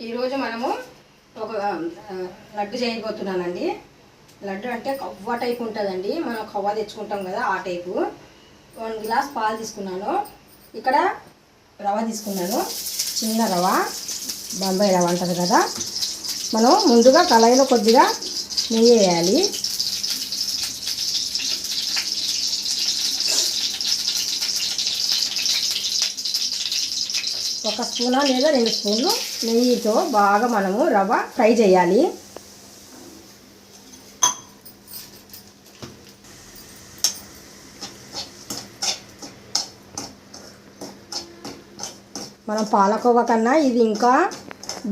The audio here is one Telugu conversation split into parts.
ఈరోజు మనము ఒక లడ్డు చేయబోతున్నానండి. లడ్డు అంటే కవ్వ టైప్ ఉంటుందండి. మనం కవ్వ తెచ్చుకుంటాం కదా ఆ టైపు. వన్ గ్లాస్ పాలు తీసుకున్నాను. ఇక్కడ రవ తీసుకున్నాను. చిన్న రవ బొంబాయి రవ అంటారు కదా. మనం ముందుగా కళాయిలో కొద్దిగా నెయ్యి వేయాలి. ఒక స్పూనా లేదా రెండు స్పూన్లు నెయ్యితో బాగా మనము రవ్వ ఫ్రై చేయాలి. మనం పాలకోవ కన్నా ఇది ఇంకా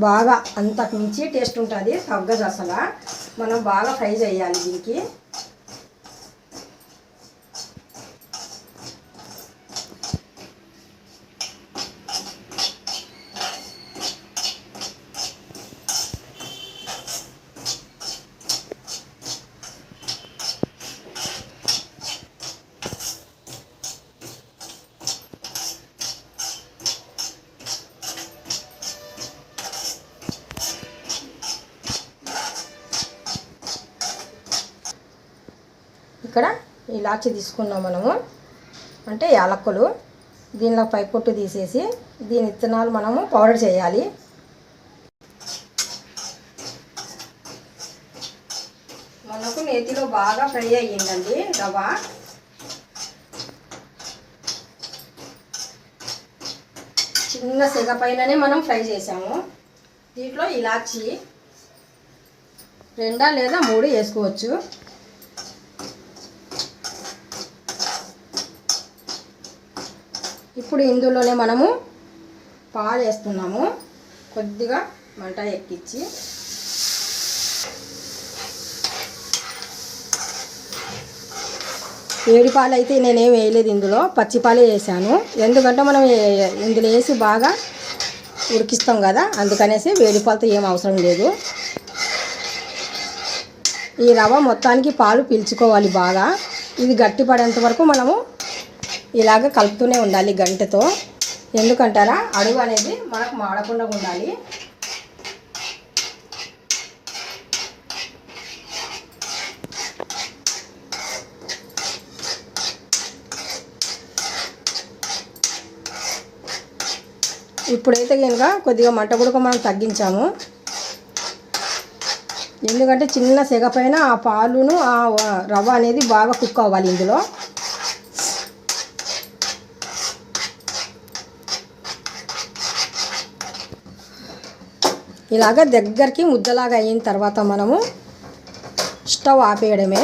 బాగా అంతకు మించి టేస్ట్ ఉంటుంది తగ్గదు అసలు. మనం బాగా ఫ్రై చేయాలి దీనికి. ఇక్కడ ఇలాచి తీసుకున్నాం మనము. అంటే యాలక్కులు. దీనిలో పై పొట్టు తీసేసి దీని విత్తనాలు మనము పౌడర్ చేయాలి. మనకు నేతిలో బాగా ఫ్రై అయ్యిందండి రవ చిన్న సెగ పైననే మనం ఫ్రై చేసాము దీంట్లో ఇలాచి రెండా లేదా మూడు వేసుకోవచ్చు. ఇప్పుడు ఇందులోనే మనము పాలు వేస్తున్నాము. కొద్దిగా మంట ఎక్కించి వేడి పాలు అయితే నేనేం వేయలేదు ఇందులో. పచ్చి పాలే వేసాను. ఎందుకంటే మనం ఇందులో వేసి బాగా ఉడికిస్తాం కదా అందుకనేసి వేడి పాలతో ఏం అవసరం లేదు. ఈ రవ్వ మొత్తానికి పాలు పీల్చుకోవాలి బాగా. ఇది గట్టిపడేంత వరకు మనము ఇలాగ కలుపుతూనే ఉండాలి గంటతో. ఎందుకంటారా? అడుగు అనేది మనకు మాడకుండా ఉండాలి. ఇప్పుడైతే కనుక కొద్దిగా మంట కూడా మనం తగ్గించాము. ఎందుకంటే చిన్న సెగ పైన ఆ పాలును ఆ రవ్వ అనేది బాగా కుక్ అవ్వాలి ఇందులో. ఇలాగ దగ్గరికి ముద్దలాగా అయిన తర్వాత మనము స్టవ్ ఆపేయడమే.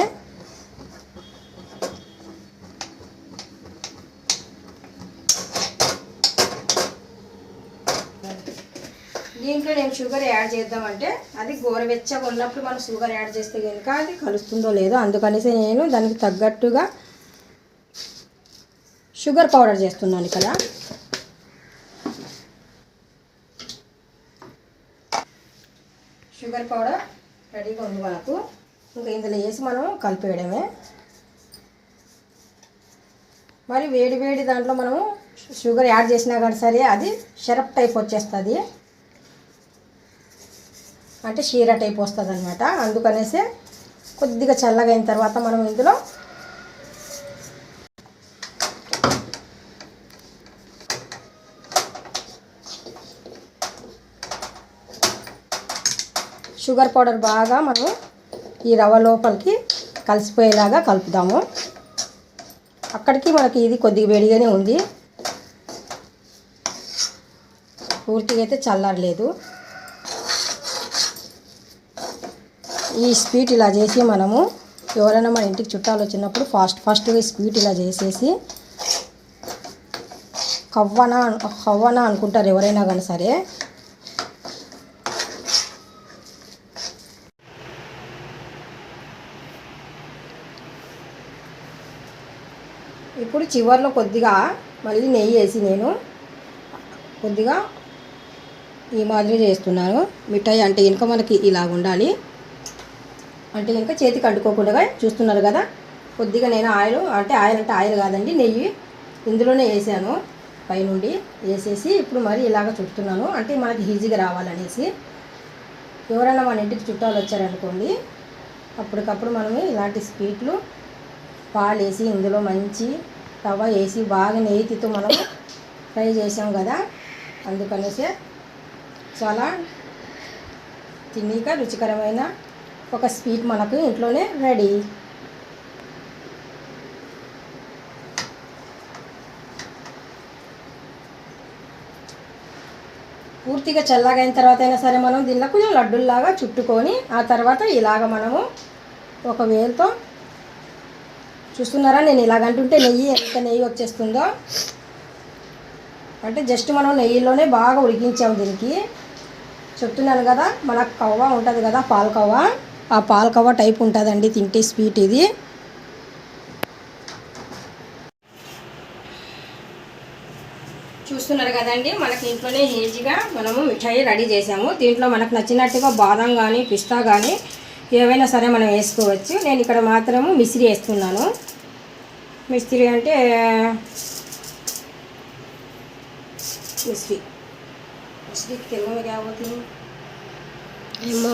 దీంట్లో నేను షుగర్ యాడ్ చేద్దామంటే అది గోరవెచ్చగా ఉన్నప్పుడు మనం షుగర్ యాడ్ చేస్తే కనుక అది కలుస్తుందో లేదో అందుకనేసి నేను దానికి తగ్గట్టుగా షుగర్ పౌడర్ చేస్తున్నాను ఇక్కడ. షుగర్ పౌడర్ రెడీగా ఉంది మనకు ఇంకా ఇందులో వేసి మనం కలిపేయడమే. మరి వేడి వేడి దాంట్లో మనము షుగర్ యాడ్ చేసినా కానీ సరే అది షరప్ టైప్ వచ్చేస్తుంది. అంటే షీర టైప్ వస్తుంది అనమాట అందుకనేసి కొద్దిగా చల్లగా అయిన తర్వాత మనం ఇందులో షుగర్ పౌడర్ బాగా మనం ఈ రవ్వ లోపలికి కలిసిపోయేలాగా కలుపుదాము. అక్కడికి మనకి ఇది కొద్దిగా వేడిగానే ఉంది. పూర్తిగా అయితే చల్లారలేదు. ఈ స్వీట్ ఇలా చేసి మనము ఎవరైనా మన ఇంటికి చుట్టాలు వచ్చినప్పుడు ఫాస్ట్ ఫాస్ట్గా స్వీట్ ఇలా చేసేసి కవ్వనా కవ్వనా అనుకుంటారు ఎవరైనా కానీ సరే. ఇప్పుడు చివర్లో కొద్దిగా మళ్ళీ నెయ్యి వేసి నేను కొద్దిగా ఈ మాదిరి చేస్తున్నాను. మిఠాయి అంటే ఇంకా మనకి ఇలా ఉండాలి. అంటే ఇంకా చేతికి అంటుకోకుండా చూస్తున్నారు కదా. కొద్దిగా నేను ఆయిల్ అంటే ఆయిల్ అంటే ఆయిల్ కాదండి నెయ్యి ఇందులోనే వేసాను. పైనుండి వేసేసి ఇప్పుడు మరి ఇలాగ చుట్టుతున్నాను. అంటే మనకి ఈజీగా రావాలనేసి. ఎవరైనా మన ఇంటికి చుట్టాలు వచ్చారనుకోండి అప్పటికప్పుడు మనము ఇలాంటి స్వీట్లు పాలు వేసి ఇందులో మంచి రవ్వ వేసి బాగా నెయ్యితో మనం ఫ్రై చేసాం కదా అందుకనేసి చాలా తిన్నీక రుచికరమైన ఒక స్వీట్ మనకు ఇంట్లోనే రెడీ. పూర్తిగా చల్లగైన తర్వాత అయినా సరే మనం దీనిలో కొంచెం లడ్డుల్లాగా చుట్టుకొని ఆ తర్వాత ఇలాగ మనము ఒక వేలుతో చూస్తున్నారా? నేను ఇలాగంటుంటే నెయ్యి ఎంత నెయ్యి వచ్చేస్తుందో. అంటే జస్ట్ మనం నెయ్యిలోనే బాగా ఉడికించాము దీనికి. చెప్తున్నాను కదా మనకు కవ్వ ఉంటుంది కదా పాలకవ్వ ఆ పాలకవ్వ టైప్ ఉంటుందండి తింటే స్వీట్ ఇది. చూస్తున్నారు కదండి మనకి ఇంట్లోనే ఈజీగా మనము మిఠాయి రెడీ చేసాము. దీంట్లో మనకు నచ్చినట్టుగా బాదం కానీ పిస్తా కానీ ఏవైనా సరే మనం వేసుకోవచ్చు. నేను ఇక్కడ మాత్రము మిశ్రీ వేస్తున్నాను. మిస్త్రీ అంటే మిస్త్రీ. మిస్త్రీకి తెలుగు కాబట్టి. ఏమో.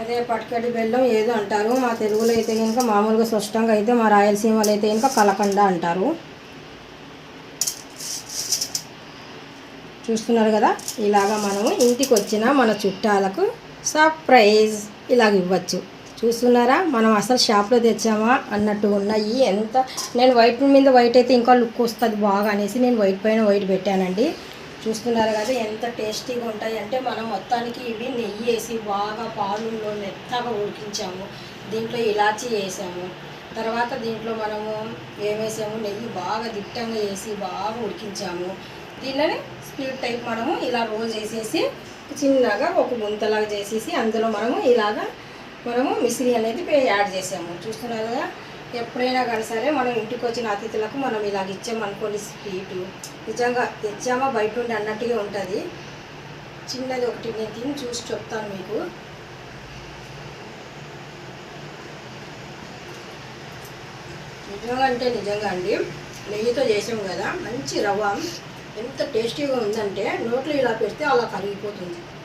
అదే పట్టుకడి బెల్లం ఏదో అంటారు. మా తెలుగులో అయితే కనుక మామూలుగా స్పష్టంగా అయితే మా రాయలసీమలో అయితే కనుక కలకండ అంటారు. చూస్తున్నారు కదా? ఇలాగా మనము ఇంటికి వచ్చిన మన చుట్టాలకు సర్ప్రైజ్ ఇలాగ ఇవ్వచ్చు. చూస్తున్నారా? మనం అసలు షాప్లో తెచ్చామా అన్నట్టు ఉన్నాయి. ఎంత నేను వైట్ మీద వైట్ అయితే ఇంకా లుక్ వస్తుంది బాగా అనేసి నేను వైట్ పైన వైట్ పెట్టానండి. చూస్తున్నారు కదా ఎంత టేస్టీగా ఉంటాయి. అంటే మనం మొత్తానికి ఇవి నెయ్యి వేసి బాగా పాలులో మెత్తగా ఉడికించాము. దీంట్లో ఇలాచీ వేసాము. తర్వాత దీంట్లో మనము ఏమేసాము నెయ్యి బాగా దిట్టంగా వేసి బాగా ఉడికించాము. దీనిలోనే స్వీట్ టైప్ మనము ఇలా రోజు వేసేసి చిన్నగా ఒక ముంతలాగా చేసేసి అందులో మనము ఇలాగా మనము మిశ్రీ అనేది యాడ్ చేసాము. చూస్తున్నారు కదా? ఎప్పుడైనా కానీ సరే మనం ఇంటికి వచ్చిన అతిథులకు మనం ఇలాగ ఇచ్చామనుకోండి స్వీటు. నిజంగా తెచ్చామా బయట నుండి అన్నట్టుగా ఉంటుంది. చిన్నది ఒకటి నేను తిని చూసి చెప్తాను మీకు. నిజంగా అంటే నిజంగా అండి. నెయ్యితో చేసాం కదా? మంచి రవ్వ. ఎంత టేస్టీగా ఉందంటే నోట్లో ఇలా పెడితే అలా కరిగిపోతుంది.